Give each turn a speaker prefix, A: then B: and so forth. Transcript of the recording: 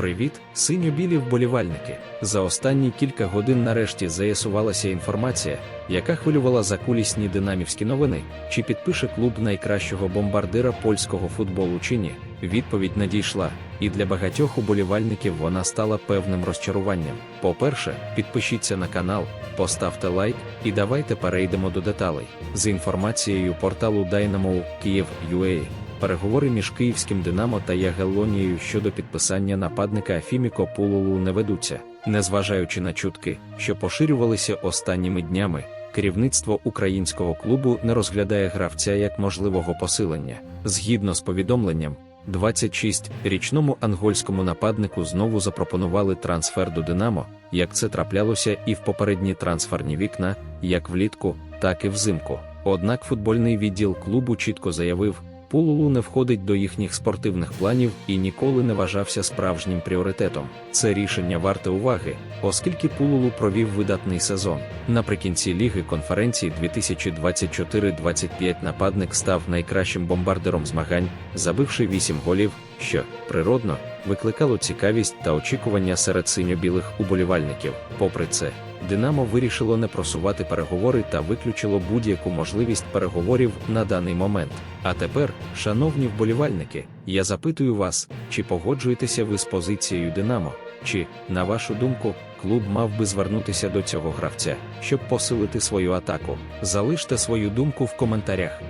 A: Привіт, синьо-білі вболівальники. За останні кілька годин нарешті заясувалася інформація, яка хвилювала закулісні динамівські новини, чи підпише клуб найкращого бомбардира польського футболу чи ні. Відповідь надійшла, і для багатьох уболівальників вона стала певним розчаруванням. По-перше, підпишіться на канал, поставте лайк і давайте перейдемо до деталей. З інформацією порталу Dynamo Kyiv.ua Переговори між київським Динамо та Ягеллонією щодо підписання нападника Афіміко Пулулу не ведуться, незважаючи на чутки, що поширювалися останніми днями. Керівництво українського клубу не розглядає гравця як можливого посилення. Згідно з повідомленням, 26-річному ангольському нападнику знову запропонували трансфер до Динамо, як це траплялося і в попередні трансферні вікна, як влітку, так і взимку. Однак футбольний відділ клубу чітко заявив, Пулулу не входить до їхніх спортивних планів і ніколи не вважався справжнім пріоритетом. Це рішення варте уваги, оскільки Пулулу провів видатний сезон. Наприкінці ліги конференції 2024-25 нападник став найкращим бомбардером змагань, забивши 8 голів, що природно викликало цікавість та очікування серед синьо-білих уболівальників. Попри це, Динамо вирішило не просувати переговори та виключило будь-яку можливість переговорів на даний момент. А тепер, шановні вболівальники, я запитую вас, чи погоджуєтеся ви з позицією Динамо, чи, на вашу думку, клуб мав би звернутися до цього гравця, щоб посилити свою атаку. Залиште свою думку в коментарях.